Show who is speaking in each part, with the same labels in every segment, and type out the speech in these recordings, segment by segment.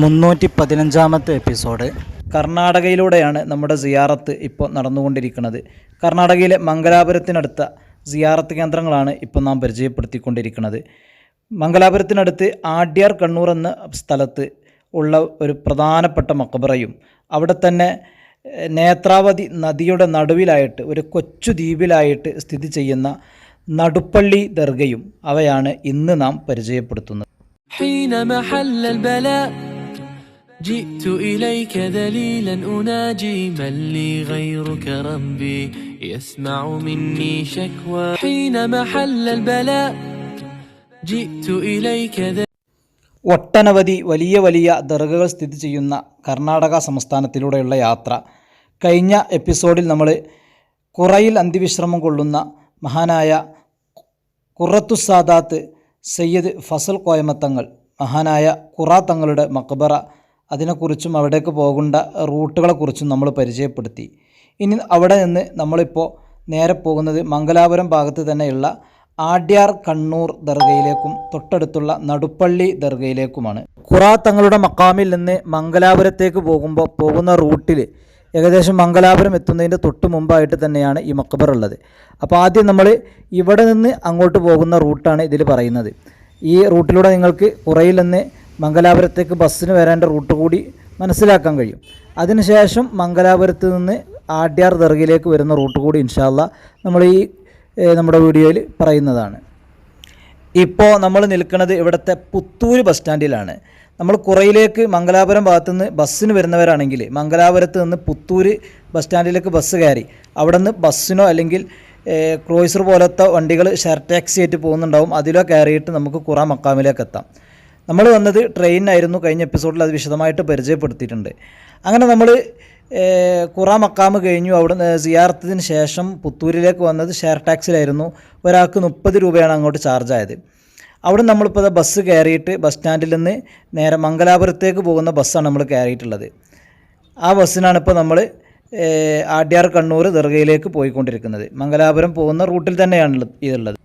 Speaker 1: മുന്നൂറ്റി പതിനഞ്ചാമത്തെ എപ്പിസോഡ്. കർണാടകയിലൂടെയാണ് നമ്മുടെ സിയാറത്ത് ഇപ്പോൾ നടന്നുകൊണ്ടിരിക്കുന്നത്. കർണാടകയിലെ മംഗലാപുരത്തിനടുത്ത സിയാറത്ത് കേന്ദ്രങ്ങളാണ് ഇപ്പോൾ നാം പരിചയപ്പെടുത്തിക്കൊണ്ടിരിക്കുന്നത്. മംഗലാപുരത്തിനടുത്ത് ആഡ്യാർ കണ്ണൂർ എന്ന സ്ഥലത്ത് ഉള്ള ഒരു പ്രധാനപ്പെട്ട മക്കബറയും അവിടെ തന്നെ നേത്രാവതി നദിയുടെ നടുവിലായിട്ട് ഒരു കൊച്ചു ദ്വീപിലായിട്ട് സ്ഥിതി ചെയ്യുന്ന നടുപ്പള്ളി ദർഗയും അവയാണ് ഇന്ന് നാം പരിചയപ്പെടുത്തുന്നത്.
Speaker 2: جئت إليك ذليلا أناجي من لي غيرك ربي يسمع مني شكوى حين محل البلاء جئت إليك ذليلا
Speaker 1: ഒട്ടനവധി വലിയ വലിയ ദർഗകൾ സ്ഥിതി ചെയ്യുന്ന കർണാടക സംസ്ഥാനത്തിലൂടെയുള്ള യാത്ര കഴിഞ്ഞ എപ്പിസോഡിൽ നമ്മൾ കുറയിൽ അന്ത്യവിശ്രമം കൊള്ളുന്ന മഹാനായ കുറത്തു സാദാത്ത് സയ്യിദ് ഫസൽ കോയമത്തങ്ങൾ മഹാനായ ഖുറ തങ്ങളുടെ മക്ബറ അതിനെക്കുറിച്ചും അവിടേക്ക് പോകേണ്ട റൂട്ടുകളെക്കുറിച്ചും നമ്മൾ പരിചയപ്പെടുത്തി. ഇനി അവിടെ നിന്ന് നമ്മളിപ്പോൾ നേരെ പോകുന്നത് മംഗലാപുരം ഭാഗത്ത് തന്നെയുള്ള ആഡ്യാർ കണ്ണൂർ ദർഗയിലേക്കും തൊട്ടടുത്തുള്ള നടുപ്പള്ളി ദർഗയിലേക്കുമാണ്. ഖുറാ തങ്ങളുടെ മക്കാമിൽ നിന്ന് മംഗലാപുരത്തേക്ക് പോകുമ്പോൾ പോകുന്ന റൂട്ടിൽ ഏകദേശം മംഗലാപുരം എത്തുന്നതിന്റെ തൊട്ട് മുമ്പായിട്ട് തന്നെയാണ് ഈ മക്കബർ ഉള്ളത്. അപ്പോൾ ആദ്യം നമ്മൾ ഇവിടെ നിന്ന് അങ്ങോട്ട് പോകുന്ന റൂട്ടാണ് ഇതിൽ പറയുന്നത്. ഈ റൂട്ടിലൂടെ നിങ്ങൾക്ക് കുറയിൽ നിന്ന് മംഗലാപുരത്തേക്ക് ബസ്സിന് വരേണ്ട റൂട്ട് കൂടി മനസ്സിലാക്കാൻ കഴിയും. അതിനുശേഷം മംഗലാപുരത്ത് നിന്ന് ആഡ്യാർ ദർഗയിലേക്ക് വരുന്ന റൂട്ട് കൂടി ഇൻഷാല്ല നമ്മൾ ഈ നമ്മുടെ വീഡിയോയിൽ പറയുന്നതാണ്. ഇപ്പോൾ നമ്മൾ നിൽക്കുന്നത് ഇവിടുത്തെ പുത്തൂര് ബസ് സ്റ്റാൻഡിലാണ്. നമ്മൾ കുറയിലേക്ക് മംഗലാപുരം ഭാഗത്തുനിന്ന് ബസ്സിന് വരുന്നവരാണെങ്കിൽ മംഗലാപുരത്ത് നിന്ന് പുത്തൂര് ബസ് സ്റ്റാൻഡിലേക്ക് ബസ് കയറി. അവിടെ നിന്ന് ബസ്സിനോ അല്ലെങ്കിൽ ക്രോയിസർ പോലത്തെ വണ്ടികൾ ഷെയർ ടാക്സി ആയിട്ട് പോകുന്നുണ്ടാവും. അതിലോ കയറിയിട്ട് നമുക്ക് കുറ മക്കാമിലേക്ക് എത്താം. നമ്മൾ വന്നത് ട്രെയിനായിരുന്നു കഴിഞ്ഞ എപ്പിസോഡിൽ അത് വിശദമായിട്ട് പരിചയപ്പെടുത്തിയിട്ടുണ്ട്. അങ്ങനെ നമ്മൾ കുറ മക്കാമ് കഴിഞ്ഞു. അവിടെ സിയാർത്തതിന് ശേഷം പുത്തൂരിലേക്ക് വന്നത് ഷെയർ ടാക്സിലായിരുന്നു ഒരാൾക്ക് മുപ്പത് രൂപയാണ് അങ്ങോട്ട് ചാർജ് ആയത്. അവിടെ നമ്മളിപ്പോൾ ബസ് കയറിയിട്ട് ബസ് സ്റ്റാൻഡിൽ നിന്ന് നേരെ മംഗലാപുരത്തേക്ക് പോകുന്ന ബസ്സാണ് നമ്മൾ കയറിയിട്ടുള്ളത്. ആ ബസ്സിനാണ് ഇപ്പോൾ നമ്മൾ ആഡ്യാർ കണ്ണൂർ ദർഗയിലേക്ക് പോയിക്കൊണ്ടിരിക്കുന്നത്. മംഗലാപുരം പോകുന്ന റൂട്ടിൽ തന്നെയാണ് ഇതുള്ളത്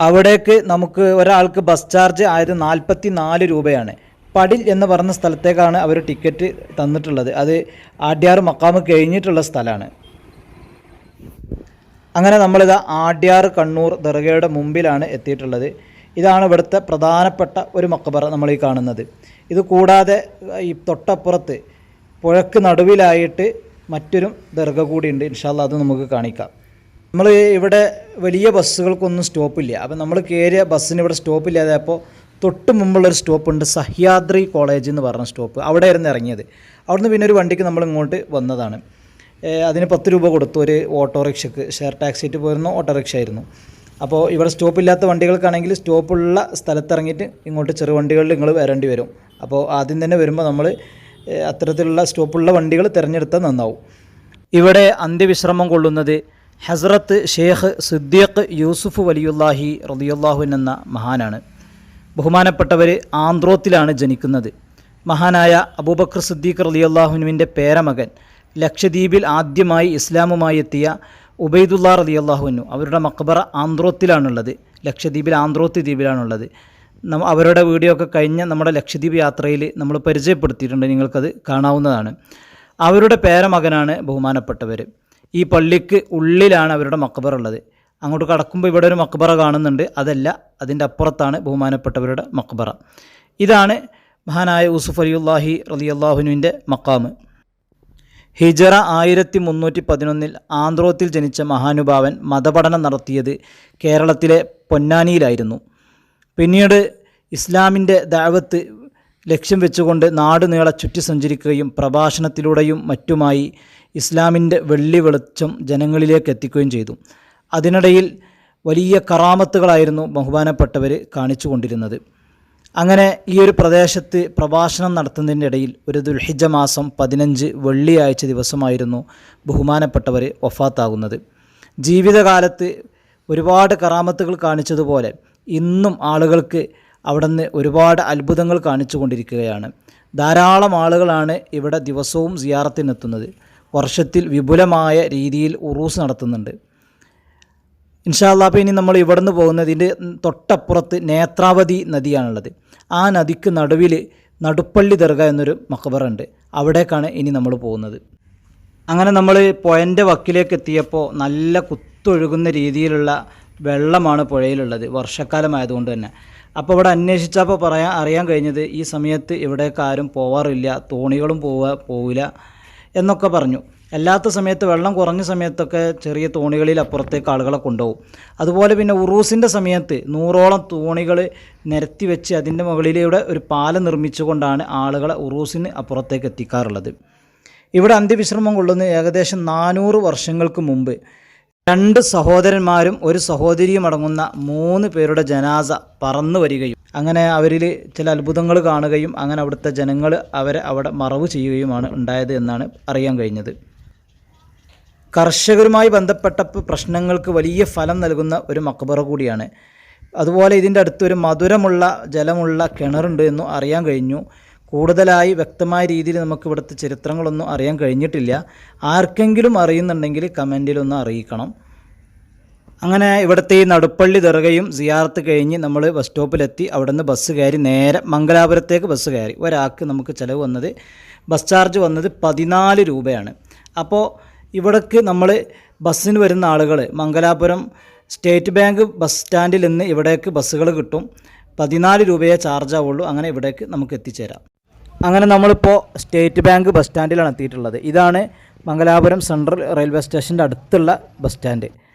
Speaker 1: അവിടേക്ക് നമുക്ക് ഒരാൾക്ക് ബസ് ചാർജ് ആയത് നാൽപ്പത്തി നാല് രൂപയാണ്. പടിൽ എന്ന് പറഞ്ഞ സ്ഥലത്തേക്കാണ് അവർ ടിക്കറ്റ് തന്നിട്ടുള്ളത്. അത് ആഡ്യാർ മക്കാമ് കഴിഞ്ഞിട്ടുള്ള സ്ഥലമാണ്. അങ്ങനെ നമ്മളിത് ആഡ്യാർ കണ്ണൂർ ദർഗയുടെ മുമ്പിലാണ് എത്തിയിട്ടുള്ളത്. ഇതാണ് ഇവിടുത്തെ പ്രധാനപ്പെട്ട ഒരു മക്കബറ നമ്മൾ ഈ കാണുന്നത്. ഇത് കൂടാതെ ഈ തൊട്ടപ്പുറത്ത് പുഴക്ക് നടുവിലായിട്ട് മറ്റൊരു ദർഗ കൂടിയുണ്ട് ഇൻഷാല്ല അത് നമുക്ക് കാണിക്കാം. നമ്മൾ ഇവിടെ വലിയ ബസ്സുകൾക്കൊന്നും സ്റ്റോപ്പില്ല. അപ്പം നമ്മൾ കയറിയ ബസ്സിന് ഇവിടെ സ്റ്റോപ്പില്ലാതെ അപ്പോൾ തൊട്ട് മുമ്പുള്ളൊരു സ്റ്റോപ്പുണ്ട് സഹ്യാദ്രി കോളേജ് എന്ന് പറഞ്ഞ സ്റ്റോപ്പ്. അവിടെ ആയിരുന്നു ഇറങ്ങിയത്. അവിടുന്ന് പിന്നെ ഒരു വണ്ടിക്ക് നമ്മൾ ഇങ്ങോട്ട് വന്നതാണ്. അതിന് പത്ത് രൂപ കൊടുത്തു. ഒരു ഓട്ടോറിക്ഷക്ക്. ഷെയർ ടാക്സിയിട്ട് പോയിരുന്ന ഓട്ടോറിക്ഷ ആയിരുന്നു. അപ്പോൾ ഇവിടെ സ്റ്റോപ്പില്ലാത്ത വണ്ടികൾക്കാണെങ്കിൽ സ്റ്റോപ്പുള്ള സ്ഥലത്തിറങ്ങിയിട്ട് ഇങ്ങോട്ട് ചെറു വണ്ടികളിൽ നിങ്ങൾ വരേണ്ടി വരും. അപ്പോൾ ആദ്യം തന്നെ വരുമ്പോൾ നമ്മൾ അത്തരത്തിലുള്ള സ്റ്റോപ്പുള്ള വണ്ടികൾ തിരഞ്ഞെടുത്താൽ നന്നാവും. ഇവിടെ അന്ത്യവിശ്രമം കൊള്ളുന്നത് ഹസ്രത്ത് ഷേഖ് സിദ്ദീഖ് യൂസുഫ് വലിയുല്ലാഹി റതിയുല്ലാഹുൻ എന്ന മഹാനാണ്. ബഹുമാനപ്പെട്ടവർ ആന്ത്രോത്തിലാണ് ജനിക്കുന്നത്. മഹാനായ അബൂബക്കർ സിദ്ദീഖ് റളിയല്ലാഹുനുവിന്റെ പേരമകൻ ലക്ഷദ്വീപിൽ ആദ്യമായി ഇസ്ലാമുമായി എത്തിയ ഉബൈദുല്ലാ റളിയല്ലാഹുനു അവരുടെ മക്ബറ ആന്ത്രോത്തിലാണുള്ളത്. ലക്ഷദ്വീപിൽ ആന്ധ്രോത്തി ദ്വീപിലാണുള്ളത്. അവരുടെ വീഡിയോ ഒക്കെ കഴിഞ്ഞ നമ്മുടെ ലക്ഷദ്വീപ് യാത്രയിൽ നമ്മൾ പരിചയപ്പെടുത്തിയിട്ടുണ്ട്. നിങ്ങൾക്കത് കാണാവുന്നതാണ്. അവരുടെ പേരമകനാണ് ബഹുമാനപ്പെട്ടവർ ഈ പള്ളിക്ക് ഉള്ളിലാണ് അവരുടെ മക്കബർ ഉള്ളത്. അങ്ങോട്ട് കടക്കുമ്പോൾ ഇവിടെ ഒരു മക്ബറ കാണുന്നുണ്ട്. അതല്ല അതിന്റെ അപ്പുറത്താണ് ബഹുമാനപ്പെട്ടവരുടെ മക്ബറ. ഇതാണ് മഹാനായ യൂസുഫ് അലിയുല്ലാഹി റലിയല്ലാഹുനുവിന്റെ മക്കാമ് ഹിജറ ആയിരത്തി മുന്നൂറ്റി പതിനൊന്നിൽ ആന്ധ്രോത്തിൽ ജനിച്ച മഹാനുഭാവൻ മതപഠനം നടത്തിയത് കേരളത്തിലെ പൊന്നാനിയിലായിരുന്നു. പിന്നീട് ഇസ്ലാമിന്റെ ദാവത്ത് ലക്ഷ്യം വെച്ചുകൊണ്ട് നാടുനീള നീളെ ചുറ്റി സഞ്ചരിക്കുകയും പ്രഭാഷണത്തിലൂടെയും മറ്റുമായി ഇസ്ലാമിന്റെ വെള്ളി വെളിച്ചം ജനങ്ങളിലേക്ക് എത്തിക്കുകയും ചെയ്തു. അതിനിടയിൽ വലിയ കറാമത്തുകളായിരുന്നു ബഹുമാനപ്പെട്ടവർ കാണിച്ചു കൊണ്ടിരുന്നത്. അങ്ങനെ ഈ ഒരു പ്രദേശത്ത് പ്രഭാഷണം നടത്തുന്നതിന്റെ ഇടയിൽ ഒരു ദുൽഹിജ മാസം പതിനഞ്ച് വെള്ളിയാഴ്ച ദിവസമായിരുന്നു ബഹുമാനപ്പെട്ടവർ ഒഫാത്താകുന്നത് ജീവിതകാലത്ത് ഒരുപാട് കറാമത്തുകൾ കാണിച്ചതുപോലെ ഇന്നും ആളുകൾക്ക് അവിടെ നിന്ന് ഒരുപാട് അത്ഭുതങ്ങൾ കാണിച്ചു കൊണ്ടിരിക്കുകയാണ്. ധാരാളം ആളുകളാണ് ഇവിടെ ദിവസവും സിയാറത്തിനെത്തുന്നത്. വർഷത്തിൽ വിപുലമായ രീതിയിൽ ഉറൂസ് നടത്തുന്നുണ്ട്. ഇൻഷാല്ലാ ഇനി നമ്മൾ ഇവിടുന്ന് പോകുന്നതിന്റെ തൊട്ടപ്പുറത്ത് നേത്രാവതി നദിയാണുള്ളത്. ആ നദിക്ക് നടുവിൽ നടുപ്പള്ളി ദർഗ എന്നൊരു മക്ബറ ഉണ്ട് അവിടേക്കാണ് ഇനി നമ്മൾ പോകുന്നത്. അങ്ങനെ നമ്മൾ പുഴന്റെ വക്കിലേക്ക് എത്തിയപ്പോൾ നല്ല കുത്തൊഴുകുന്ന രീതിയിലുള്ള വെള്ളമാണ് പുഴയിലുള്ളത്. വർഷക്കാലമായതുകൊണ്ട് തന്നെ. അപ്പോൾ ഇവിടെ അന്വേഷിച്ചപ്പോൾ പറയാൻ അറിയാൻ കഴിഞ്ഞത് ഈ സമയത്ത് ഇവിടേക്ക് ആരും പോവാറില്ല തോണികളും പോവുക പോവില്ല. എന്നൊക്കെ പറഞ്ഞു. അല്ലാത്ത സമയത്ത് വെള്ളം കുറഞ്ഞ സമയത്തൊക്കെ ചെറിയ തോണികളിൽ അപ്പുറത്തേക്ക് ആളുകളെ കൊണ്ടുപോകും. അതുപോലെ പിന്നെ ഉറൂസിന്റെ സമയത്ത് നൂറോളം തോണികൾ നിരത്തി വെച്ച് അതിന്റെ മുകളിലൂടെ ഒരു പാലം നിർമ്മിച്ചുകൊണ്ടാണ് ആളുകളെ ഉറൂസിന് അപ്പുറത്തേക്ക് എത്തിക്കാറുള്ളത്. ഇവിടെ അന്ത്യവിശ്രമം കൊള്ളുന്ന ഏകദേശം നാനൂറ് വർഷങ്ങൾക്ക് മുമ്പ് രണ്ട് സഹോദരന്മാരും ഒരു സഹോദരിയും അടങ്ങുന്ന മൂന്ന് പേരുടെ ജനാസ പറന്നു വരികയും അങ്ങനെ അവരിൽ ചില അത്ഭുതങ്ങൾ കാണുകയും അങ്ങനെ അവിടുത്തെ ജനങ്ങൾ അവരെ അവിടെ മറവ് ചെയ്യുകയുമാണ് ഉണ്ടായത് എന്നാണ് അറിയാൻ കഴിഞ്ഞത്. കർഷകരുമായി ബന്ധപ്പെട്ട പ്രശ്നങ്ങൾക്ക് വലിയ ഫലം നൽകുന്ന ഒരു മക്ബറ കൂടിയാണ്. അതുപോലെ ഇതിന്റെ അടുത്തൊരു മധുരമുള്ള ജലമുള്ള കിണറുണ്ട് എന്നും അറിയാൻ കഴിഞ്ഞു. കൂടുതലായി വ്യക്തമായ രീതിയിൽ നമുക്ക് ഇവിടുത്തെ ചരിത്രങ്ങളൊന്നും അറിയാൻ കഴിഞ്ഞിട്ടില്ല. ആർക്കെങ്കിലും അറിയുന്നുണ്ടെങ്കിൽ കമന്റിലൊന്ന് അറിയിക്കണം. അങ്ങനെ ഇവിടുത്തെ ഈ നടുപ്പള്ളി ദർഗയും സിയാർത്ത് കഴിഞ്ഞ് നമ്മൾ ബസ് സ്റ്റോപ്പിലെത്തി. അവിടെ നിന്ന് ബസ് കയറി നേരെ മംഗലാപുരത്തേക്ക് ബസ് കയറി. ഒരാൾക്ക് നമുക്ക് ചിലവ് വന്നത് ബസ് ചാർജ് വന്നത് പതിനാല് രൂപയാണ്. അപ്പോൾ ഇവിടേക്ക് നമ്മൾ ബസ്സിന് വരുന്ന ആളുകൾ മംഗലാപുരം സ്റ്റേറ്റ് ബാങ്ക് ബസ് സ്റ്റാൻഡിൽ നിന്ന് ഇവിടേക്ക് ബസ്സുകൾ കിട്ടും. പതിനാല് രൂപയെ ചാർജ് ആവുള്ളൂ അങ്ങനെ ഇവിടേക്ക് നമുക്ക് എത്തിച്ചേരാം. അങ്ങനെ നമ്മളിപ്പോൾ സ്റ്റേറ്റ് ബാങ്ക് ബസ് സ്റ്റാൻഡിലാണ് എത്തിയിട്ടുള്ളത്. ഇതാണ് മംഗലാപുരം സെൻട്രൽ റെയിൽവേ സ്റ്റേഷന്റെ അടുത്തുള്ള ബസ് സ്റ്റാൻഡ്.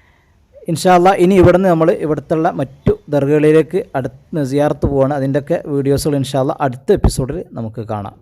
Speaker 1: ഇൻഷാല്ല ഇനി ഇവിടുന്ന് നമ്മൾ ഇവിടുത്തുള്ള മറ്റു ദർഗകളിലേക്ക് അടുത്ത് സിയാർത്ത് പോവാണ്. അതിന്റെയൊക്കെ വീഡിയോസുകൾ ഇൻഷാല്ല അടുത്ത എപ്പിസോഡിൽ നമുക്ക് കാണാം.